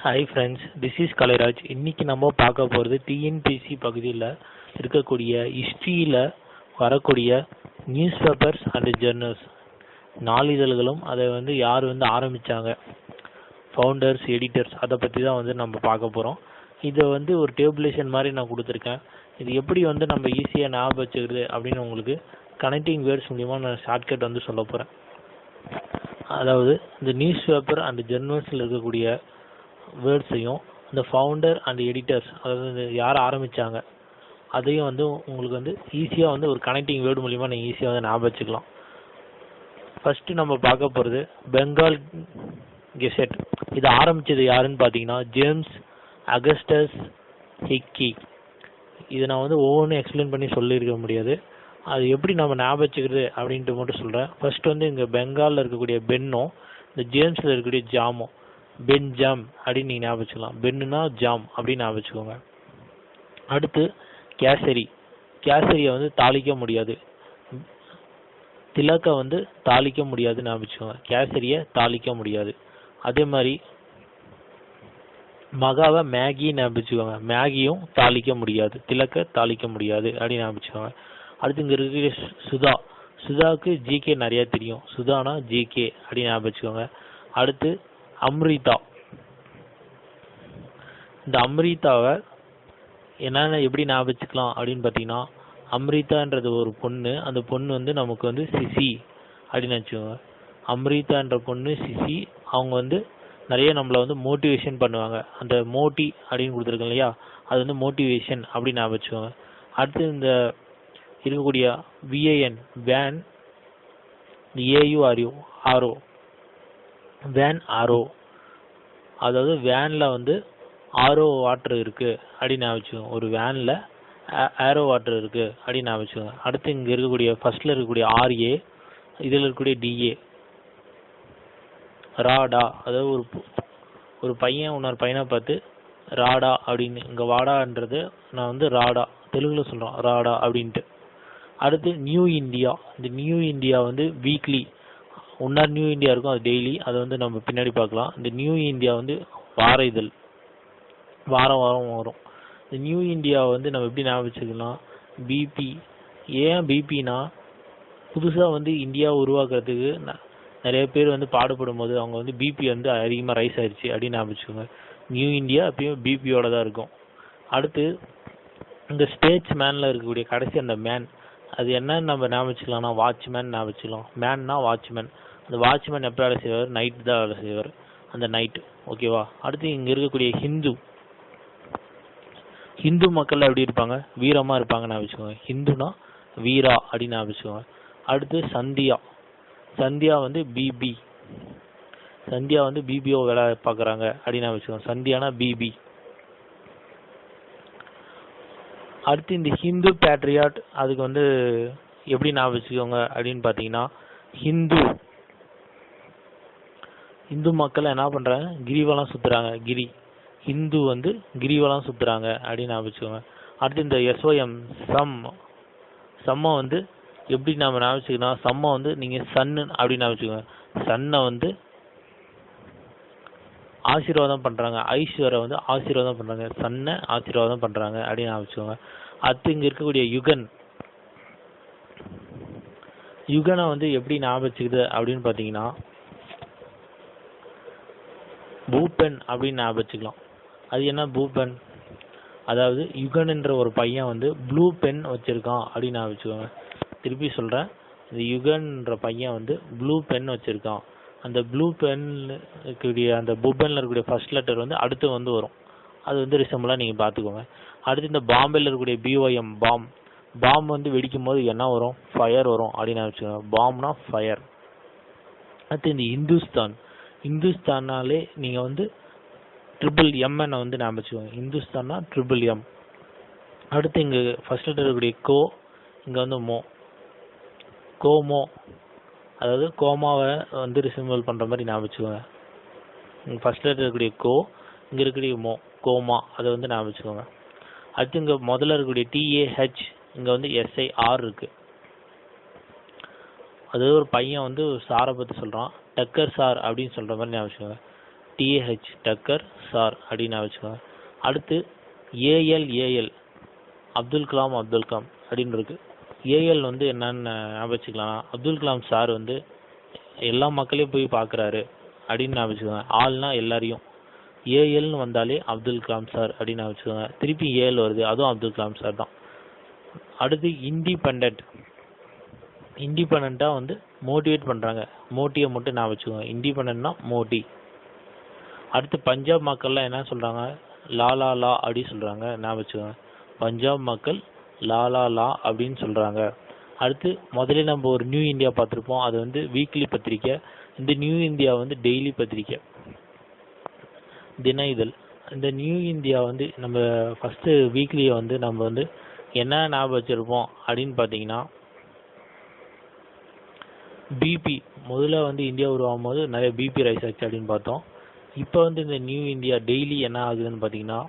Hi friends this is Kalairaj இன்னைக்கு நம்ம பார்க்க போகிறது டிஎன்பிசி பகுதியில் இருக்கக்கூடிய ஹிஸ்ட்ரியில் வரக்கூடிய நியூஸ் பேப்பர்ஸ் அண்ட் ஜெர்னல்ஸ் நாளிதழ்களும் அதை வந்து யார் வந்து ஆரம்பித்தாங்க ஃபவுண்டர்ஸ் எடிட்டர்ஸ் அதை பற்றி தான் வந்து நம்ம பார்க்க போகிறோம் இதை வந்து ஒரு டேபிளேஷன் மாதிரி நான் கொடுத்துருக்கேன். இது எப்படி வந்து நம்ம ஈஸியாக ஞாபகம் வச்சுக்கிறது அப்படின்னு உங்களுக்கு கனெக்டிங் வேர்ட்ஸ் மூலிமா நான் ஷார்ட்கட் வந்து சொல்ல போகிறேன் அதாவது இந்த நியூஸ் பேப்பர் அண்ட் ஜெர்னல்ஸில் இருக்கக்கூடிய வேர்ட்ஸையும் இந்த ஃபவுண்டர் அண்ட் எடிட்டர்ஸ் அதாவது யார் ஆரம்பித்தாங்க அதையும் வந்து உங்களுக்கு வந்து ஈஸியாக வந்து ஒரு கனெக்டிங் வேர்டு மூலிமா நீங்கள் ஈஸியாக வந்து ஞாபகம் வச்சுக்கலாம். ஃபஸ்ட்டு நம்ம பார்க்க போகிறது பெங்கால் கெசெட் இது ஆரம்பித்தது யாருன்னு பார்த்தீங்கன்னா ஜேம்ஸ் அகஸ்டஸ் ஹிக்கி இதை நான் வந்து ஒவ்வொன்றும் எக்ஸ்பிளைன் பண்ணி சொல்லியிருக்க முடியாது. அது எப்படி நம்ம ஞாபகம் வச்சுக்கிறது அப்படின்ட்டு மட்டும் சொல்கிறேன் ஃபர்ஸ்ட் வந்து இங்கே பெங்காலில் இருக்கக்கூடிய பென்னும் இந்த ஜேம்ஸில் இருக்கக்கூடிய ஜாமும் பென் ஜாம் அப்படின்னு நீங்கள் ஞாபகம் வச்சுக்கலாம். பென்னுனா ஜாம் அப்படின்னு ஞாபகம் வச்சுக்கோங்க. அடுத்து கேசரி. கேசரியை வந்து தாளிக்க முடியாது. திலக்கை வந்து தாளிக்க முடியாதுன்னு ஞாபகம் வச்சுக்கோங்க. கேசரியை தாளிக்க முடியாது. அதே மாதிரி மகாவை மேகி ஞாபகம் மேகியும் தாளிக்க முடியாது. திலக்க தாளிக்க முடியாது அப்படின்னு ஞாபகம் அடுத்து இங்கே இருக்கிற சுதா. சுதாவுக்கு ஜிகே நிறையா தெரியும். சுதானா ஜிகே அப்படின்னு ஞாபகம் அடுத்து அம்ரிதா. இந்த அம்ரிதாவை என்னென்ன எப்படி ஞாபகம் வச்சுக்கலாம் அப்படின்னு பார்த்தீங்கன்னா அம்ரிதான்றது ஒரு பொண்ணு அந்த பொண்ணு வந்து நமக்கு வந்து சிசி அப்படின்னு வச்சுக்கோங்க. அம்ரிதான்ற பொண்ணு சிசி அவங்க வந்து நிறைய நம்மளை வந்து மோட்டிவேஷன் பண்ணுவாங்க. அந்த மோட்டி அப்படின்னு கொடுத்துருக்கோம் இல்லையா? அது வந்து மோட்டிவேஷன் அப்படின்னு ஞாபகம் வச்சுக்கோங்க அடுத்து இந்த இருக்கக்கூடிய VAN van AURU RO van RO அதாவது வேனில் வந்து ஆரோ வாட்டர் இருக்குது அப்படின்னு ஞாபகம் ஒரு வேனில் ஆரோ வாட்டர் இருக்குது அப்படின்னு ஞாபகம் அடுத்து இங்கே இருக்கக்கூடிய ஃபர்ஸ்ட்டில் இருக்கக்கூடிய ஆர்ஏ இதில் இருக்கக்கூடிய டிஏ ராடா அதாவது ஒரு ஒரு பையன் இன்னொரு பையனை பார்த்து ராடா அப்படின்னு. இங்கே வாடான்றது நான் வந்து ராடா தெலுங்கில் சொல்கிறோம் ராடா அப்படின்ட்டு. அடுத்து நியூ இந்தியா இந்த நியூ இந்தியா வந்து வீக்லி ஒன்றா நியூ இந்தியா இருக்கும் அது டெய்லி அதை வந்து நம்ம பின்னாடி பார்க்கலாம். இந்த நியூ இந்தியா வந்து வார இதழ். வாரம் வாரம் வரும். இந்த நியூ இந்தியா வந்து நம்ம எப்படி ஞாபகம் வச்சுக்கலாம்? பிபி ஏன் பிபினா புதுசாக வந்து இந்தியா உருவாக்குறதுக்கு நிறைய பேர் வந்து பாடுபடும் போது அவங்க வந்து பிபி வந்து அதிகமாக ரைஸ் ஆயிடுச்சு அப்படின்னு ஞாபகம் வச்சுக்கோங்க. நியூ இந்தியா அப்பயும் பிபியோட தான் இருக்கும். அடுத்து இந்த ஸ்டேட்ஸ் மேனில் இருக்கக்கூடிய கடைசி அந்த மேன் அது என்னன்னு நம்ம ஞாபகம் வச்சுக்கலாம்னா வாட்ச்மேன் ஞாபகம் வச்சுக்கலாம். மேன்னா வாட்ச்மேன் அந்த வாட்ச்மேன் எப்போ வேலை செய்வார்? நைட் தான் வேலை செய்வார். அந்த நைட்டு ஓகேவா அடுத்து இங்கே இருக்கக்கூடிய ஹிந்து. ஹிந்து மக்கள் எப்படி இருப்பாங்க? வீரமாக இருப்பாங்க நான் வச்சுக்கோங்க. ஹிந்துனா வீரா அப்படின்னு நான் வச்சுக்கோங்க. அடுத்து சந்தியா. சந்தியா வந்து பிபி சந்தியா வந்து பிபிஓ வேலை பார்க்குறாங்க அப்படின்னு வச்சுக்கோங்க. சந்தியானா பிபி அடுத்து இந்த ஹிந்து பேட்ரியாட் அதுக்கு வந்து எப்படி நான் வச்சுக்கோங்க அப்படின்னு பார்த்தீங்கன்னா ஹிந்து. இந்து மக்கள் என்ன பண்ணுறாங்க கிரிவலம் சுற்றுறாங்க கிரி. ஹிந்து வந்து கிரிவலம் சுற்றுறாங்க அப்படின்னு ஞாபகம் அடுத்து இந்த எஸ்ஓஎம் சம். சம்மை வந்து எப்படி நம்ம ஞாபகம் வச்சுக்கணும் சம்மை வந்து நீங்கள் சன்னு அப்படின்னு ஞாபகம் சன்னை வந்து ஆசீர்வாதம் பண்ணுறாங்க ஐஸ்வரை வந்து ஆசீர்வாதம் பண்ணுறாங்க சன்னை ஆசீர்வாதம் பண்ணுறாங்க அப்படின்னு ஞாபகம் அடுத்து இங்கே இருக்கக்கூடிய யுகன். யுகனை வந்து எப்படி ஞாபகம் அப்படின்னு பார்த்தீங்கன்னா பூபென் அப்படின்னு ஞாபகம் வச்சுக்கலாம். அது என்ன பூபென்? அதாவது யுகன்ன்ற ஒரு பையன் வந்து ப்ளூ பென் வச்சுருக்கான் அப்படின்னு ஞாபகம் வச்சுக்கோங்க. திருப்பி சொல்கிறேன் இந்த யுகன்ற பையன் வந்து ப்ளூ பென் வச்சுருக்கான். அந்த ப்ளூ பென் இருக்கக்கூடிய அந்த பூபெனில் இருக்கக்கூடிய ஃபர்ஸ்ட் லெட்டர் வந்து அடுத்து வந்து வரும். அது வந்து ரிசம்பிளாக நீங்கள் பார்த்துக்கோங்க. அடுத்து இந்த பாம்பேல இருக்கக்கூடிய பிஓஎம் பாம். பாம் வந்து வெடிக்கும் போது என்ன வரும்? ஃபயர் வரும் அப்படின்னு வச்சுக்கோங்க. பாம்னா ஃபயர் அடுத்து இந்த இந்துஸ்தான். இந்துஸ்தானாலே நீங்கள் வந்து ட்ரிபிள் எம்என்னை வந்து ஞாபகம் வச்சுக்கோங்க இந்துஸ்தான்னா ட்ரிபிள் எம் அடுத்து இங்கே ஃபர்ஸ்ட் லெட்டர் இருக்கக்கூடிய கோ இங்கே வந்து மோ. கோமோ. அதாவது கோமாவை வந்து ரிசிம்பிள் பண்ணுற மாதிரி ஞாபகம் வச்சுக்கோங்க இங்கே ஃபர்ஸ்ட் லெட்டர் இருக்கக்கூடிய கோ இங்கே இருக்கக்கூடிய மோ கோமா அதை வந்து ஞாபகம் வச்சுக்கோங்க அடுத்து இங்கே முதல்ல இருக்கக்கூடிய டிஏஹெச் இங்கே வந்து எஸ்ஐஆர் இருக்குது அது ஒரு பையன் வந்து ஒரு சாரை பற்றி சொல்கிறான் டக்கர் சார் அப்படின்னு சொல்கிற மாதிரி ஞாபகம் வச்சுக்கோங்க. டிஏஹெச் டக்கர் சார் அப்படின்னு ஞாபகம் வச்சுக்கோங்க. அடுத்து ஏஎல் ஏஎல் அப்துல் கலாம் அப்துல் கலாம் அப்படின்னு இருக்கு. ஏஎல் வந்து என்னன்னு ஞாபகம் அப்துல் கலாம் சார் வந்து எல்லா மக்களையும் போய் பார்க்குறாரு அப்படின்னு ஞாபகம் வச்சுக்கோங்க. ஆள்னா எல்லாரையும். ஏஎல்னு வந்தாலே அப்துல் கலாம் சார் அப்படின்னு ஞாபகம் வச்சுக்கோங்க. திருப்பி ஏஎல் வருது அதுவும் அப்துல் கலாம் சார் தான். அடுத்து இண்டிபெண்ட் இண்டிபெண்ட்டாக வந்து மோட்டிவேட் பண்ணுறாங்க மோட்டியை மட்டும் நான் வச்சுக்கோங்க. இண்டிபெண்ட்னா மோட்டி. அடுத்து பஞ்சாப் மக்கள்லாம் என்ன சொல்கிறாங்க லா லா லா அப்படி சொல்கிறாங்க நான் வச்சுக்கோங்க. பஞ்சாப் மக்கள் லா லா லா அப்படின்னு சொல்கிறாங்க அடுத்து முதல்ல நம்ம ஒரு நியூ இந்தியா பார்த்துருப்போம். அது வந்து வீக்லி பத்திரிக்கை. இந்த நியூ இந்தியா வந்து டெய்லி பத்திரிக்கை. தின இதழ் இந்த நியூ இந்தியா வந்து நம்ம ஃபஸ்ட்டு வீக்லியை வந்து நம்ம வந்து என்ன ஞாபகம் வச்சுருப்போம் அப்படின்னு பார்த்தீங்கன்னா பிபி முதல்ல வந்து இந்தியா உருவாகும் போது நிறைய பிபி ரைஸ் ஆச்சு அப்படின்னு பார்த்தோம். இப்போ வந்து இந்த நியூ இந்தியா டெய்லி என்ன ஆகுதுன்னு பார்த்தீங்கன்னா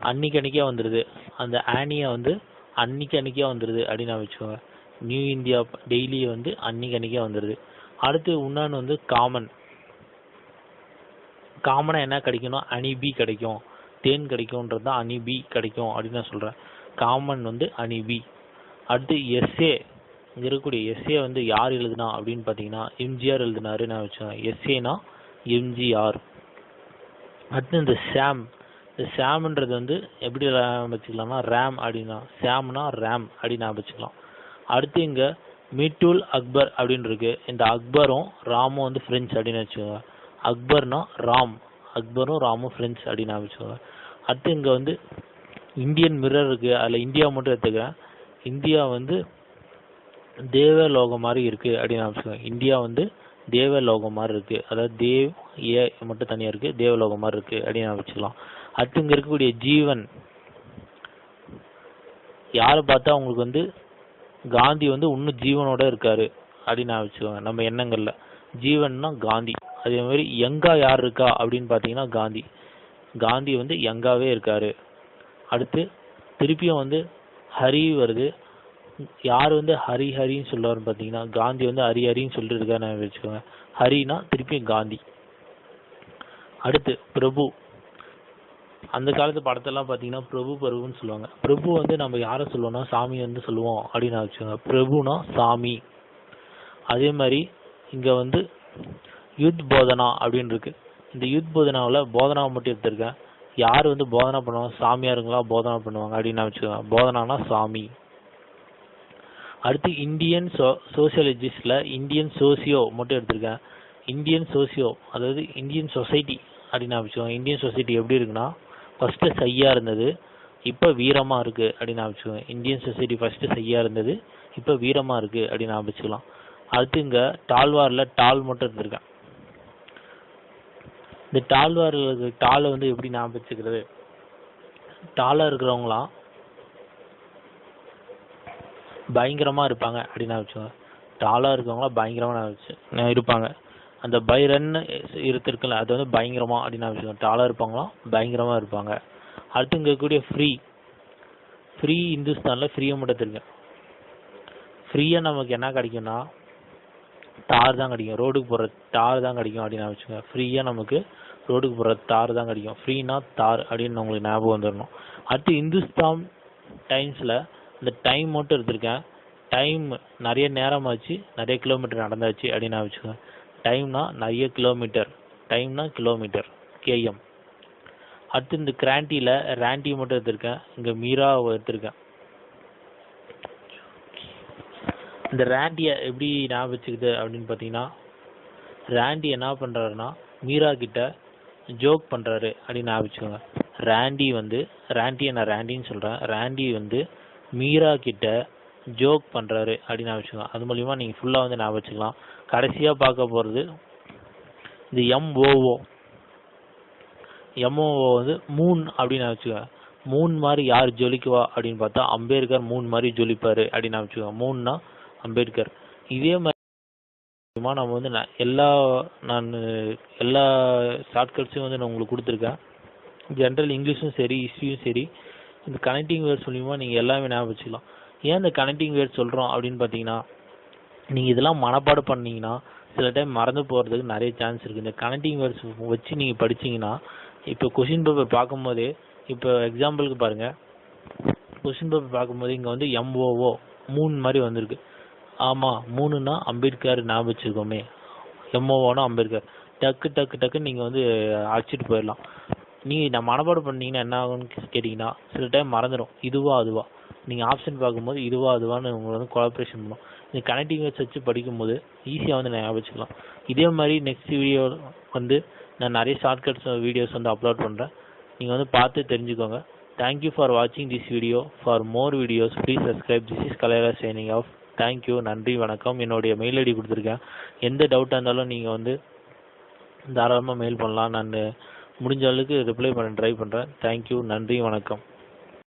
அன்னைக்கு வந்துடுது அந்த ஆனியை வந்து அன்னைக்கு வந்துடுது அப்படின்னு நான் வச்சுக்கோங்க. நியூ இந்தியா டெய்லி வந்து அன்னிக்கணிக்கே வந்துடுது அடுத்து இன்னொன்று வந்து காமன் காமனாக என்ன கிடைக்கணும் அணி பி கிடைக்கும். தேன் கிடைக்கும்ன்றது தான் அணி பி கிடைக்கும் அப்படின்னு நான் சொல்கிறேன் காமன் வந்து அணி பி அடுத்து எஸ்ஏ இங்கே இருக்கக்கூடிய எஸ்ஏ வந்து யார் எழுதுனா அப்படின்னு பார்த்தீங்கன்னா எம்ஜிஆர் எழுதினாரு நான் வச்சுக்கோங்க. எஸ்ஏனா எம்ஜிஆர் அடுத்து இந்த சாம் இந்த சாம்ன்றது வந்து எப்படி வச்சுக்கலாம்னா ரேம் அப்படின்னா சாம்னா ரேம் அப்படின்னு ஞாபகம் வச்சுக்கலாம். அடுத்து இங்கே மிட்டுல் அக்பர் அப்படின்னு இருக்கு. இந்த அக்பரும் ராமும் வந்து ஃப்ரெஞ்ச் அப்படின்னு வச்சுக்கோங்க. அக்பர்னா ராம் அக்பரும் ராமும் ஃப்ரெஞ்ச் அப்படின்னு ஞாபகம் வச்சுக்கோங்க. அடுத்து இங்கே வந்து இந்தியன் மிரர் இருக்குது அதில் இந்தியா மட்டும் எடுத்துக்கிறேன். இந்தியா வந்து தேவலோகம் மாதிரி இருக்கு அப்படின்னு ஞாபகம் இந்தியா வந்து தேவலோகம் மாதிரி இருக்கு. அதாவது தேவ் ஏ மட்டும் தனியாக இருக்கு தேவலோகம் மாதிரி இருக்கு அப்படின்னு ஞாபகம் அடுத்து இங்க இருக்கக்கூடிய ஜீவன். யாரை பார்த்தா அவங்களுக்கு வந்து காந்தி வந்து இன்னும் ஜீவனோட இருக்காரு அப்படின்னு ஞாபகம் நம்ம எண்ணங்கள்ல. ஜீவன்னா காந்தி. அதே மாதிரி யங்கா யார் இருக்கா அப்படின்னு பார்த்தீங்கன்னா காந்தி. காந்தி வந்து யங்காவே இருக்காரு. அடுத்து திருப்பியும் வந்து ஹரி வருது. யார் வந்து ஹரி ஹரின்னு சொல்லுவாருன்னு பார்த்தீங்கன்னா காந்தி வந்து ஹரி ஹரின்னு சொல்லிட்டு இருக்காரு வச்சுக்கோங்க. ஹரினா திருப்பியும் காந்தி. அடுத்து பிரபு. அந்த காலத்து படத்தெல்லாம் பார்த்தீங்கன்னா பிரபு பிரபுன்னு சொல்லுவாங்க. பிரபு வந்து நம்ம யாரை சொல்லுவோம்னா சாமி வந்து சொல்லுவோம் அப்படின்னு வச்சுக்கோங்க. பிரபுனா சாமி. அதே மாதிரி இங்கே வந்து யுத் போதனா அப்படின்னு இருக்கு. இந்த யுத் போதனாவில் போதனா மட்டும் எடுத்திருக்கேன். யார் வந்து போதனா பண்ணுவாங்க? சாமியாருங்களா போதனா பண்ணுவாங்க அப்படின்னு வச்சுக்கோங்க. போதனானா சாமி. அடுத்து இந்தியன் சோ சோசியாலஜிஸ்டில் இந்தியன் சோசியோ மட்டும் எடுத்திருக்கேன். இந்தியன் சோசியோ அதாவது இந்தியன் சொசைட்டி அப்படின்னு நான் இந்தியன் சொசைட்டி எப்படி இருக்குன்னா ஃபஸ்ட்டு சையாக இருந்தது இப்போ வீரமாக இருக்குது அப்படின்னு நான் இந்தியன் சொசைட்டி ஃபஸ்ட்டு சையாக இருந்தது இப்போ வீரமாக இருக்குது அப்படின்னு நான் அடுத்து இங்கே டால்வாரில் டால் மட்டும் எடுத்திருக்கேன். இந்த டால்வாரில் டாலை வந்து எப்படி ஞாபகம் வச்சுக்கிறது டாலாக இருக்கிறவங்களாம் பயங்கரமாக இருப்பாங்க அப்படின்னு வச்சுக்கோங்க. டாலாக இருக்கவங்களாம் பயங்கரமாக வச்சு இருப்பாங்க. அந்த பைரன் இருத்திருக்குல்ல அது வந்து பயங்கரமாக அப்படின்னு வச்சுக்கோங்க. டாலாக இருப்பாங்களாம் பயங்கரமாக இருப்பாங்க. அடுத்து இங்கே இருக்கக்கூடிய ஃப்ரீ ஃப்ரீ இந்துஸ்தானில் ஃப்ரீயாக மட்டும் எடுத்திருக்கேன் ஃப்ரீயாக நமக்கு என்ன கிடைக்கும்னா தார் தான் கிடைக்கும். ரோடுக்கு போகிற தார் தான் கிடைக்கும் அப்படின்னு வச்சுக்கோங்க. ஃப்ரீயாக நமக்கு ரோடுக்கு போகிற தார் தான் கிடைக்கும். ஃப்ரீனா தார் அப்படின்னு உங்களுக்கு ஞாபகம் வந்துடணும் அடுத்து இந்துஸ்தான் டைம்ஸில் இந்த டைம் மட்டும் எடுத்திருக்கேன். டைம் நிறைய நேரம் ஆச்சு. நிறைய கிலோமீட்டர் நடந்தாச்சு அப்படின்னு நான் வச்சுக்கோங்க. டைம்னா நிறைய கிலோமீட்டர் டைம்னா கிலோமீட்டர் கேஎம் அடுத்து இந்த கிராண்டியில் ரேண்டி மட்டும் எடுத்திருக்கேன். இங்கே மீரா எடுத்திருக்கேன். இந்த ரேண்டியை எப்படி ஞாபகம் வச்சுக்குது அப்படின்னு பார்த்தீங்கன்னா ரேண்டி என்ன பண்ணுறாருன்னா மீரா கிட்ட ஜோக் பண்ணுறாரு அப்படின்னு ஞாபகம் வச்சுக்கோங்க. ரேண்டி வந்து ரேண்டியை நான் ரேண்டின்னு சொல்கிறேன் ரேண்டி வந்து மீரா கிட்ட ஜோக் பண்ணுறாரு அப்படின்னு வச்சுக்கலாம் அது மூலிமா நீங்கள் ஃபுல்லாக வந்து ஞாபகம் வச்சுக்கலாம். கடைசியாக பார்க்க போகிறது இந்த எம்ஓஓ எம்ஓஓ வந்து மூன் அப்படின்னு வச்சுக்கோங்க. மூன் மாதிரி யார் ஜொலிக்குவா அப்படின்னு பார்த்தா அம்பேத்கர் மூன் மாதிரி ஜொலிப்பாரு அப்படின்னு வச்சுக்கோங்க. மூன்னா அம்பேத்கர். இதே மாதிரி நம்ம வந்து நான் எல்லா நான் எல்லா ஷார்ட்கட்ஸையும் வந்து நான் உங்களுக்கு கொடுத்துருக்கேன். ஜென்ரல் இங்கிலீஷும் சரி ஹிஸ்ட்ரியும் சரி இந்த கனெக்டிங் வேர்ட் மூலியமாக நீங்கள் எல்லாமே ஞாபகம் வச்சுக்கலாம். ஏன் இந்த கனெக்டிங் வேர்ட் சொல்கிறோம் அப்படின்னு பார்த்தீங்கன்னா நீங்கள் இதெல்லாம் மனப்பாடு பண்ணீங்கன்னா சில டைம் மறந்து போகிறதுக்கு நிறைய சான்ஸ் இருக்குது இந்த கனெக்டிங் வேர்ட்ஸ் வச்சு நீங்கள் படிச்சீங்கன்னா இப்போ கொஷின் பேப்பர் பார்க்கும்போதே இப்போ எக்ஸாம்பிளுக்கு பாருங்கள் கொஷின் பேப்பர் பார்க்கும்போது இங்கே வந்து எம்ஓஓ மூணு மாதிரி வந்திருக்கு. ஆமாம் மூணுன்னா அம்பேத்கர் ஞாபகம் வச்சுருக்கோமே. எம்ஓஓனா அம்பேத்கர். டக்கு டக்கு டக்குன்னு நீங்கள் வந்து அழைச்சிட்டு போயிடலாம். நீங்கள் நான் மனப்பாடு பண்ணீங்கன்னா என்ன ஆகும்னு கேட்டிங்கன்னா சில டைம் மறந்துடும் இதுவா அதுவா. நீங்கள் ஆப்ஷன் பார்க்கும்போது இதுவா அதுவான்னு உங்களை வந்து கொலாபரேஷன் பண்ணும். நீங்கள் கனெக்டிங் வேர்ட்ஸ் வச்சு படிக்கும்போது ஈஸியாக வந்து ஞாபகம் வச்சுக்கலாம் இதே மாதிரி நெக்ஸ்ட் வீடியோ வந்து நான் நிறைய ஷார்ட்கட்ஸ் வீடியோஸ் வந்து அப்லோட் பண்ணுறேன் நீங்கள் வந்து பார்த்து தெரிஞ்சுக்கோங்க. தேங்க்யூ ஃபார் வாட்சிங் this video for more videos please subscribe this is Kalaira signing off thank you நன்றி வணக்கம். என்னுடைய மெயில் ஐடி கொடுத்துருக்கேன். எந்த டவுட்டாக இருந்தாலும் நீங்கள் வந்து தாராளமாக மெயில் பண்ணலாம். நான் முடிஞ்ச அளவுக்கு ரிப்ளை பண்ண ட்ரை பண்ணுறேன் தேங்க்யூ நன்றி வணக்கம்.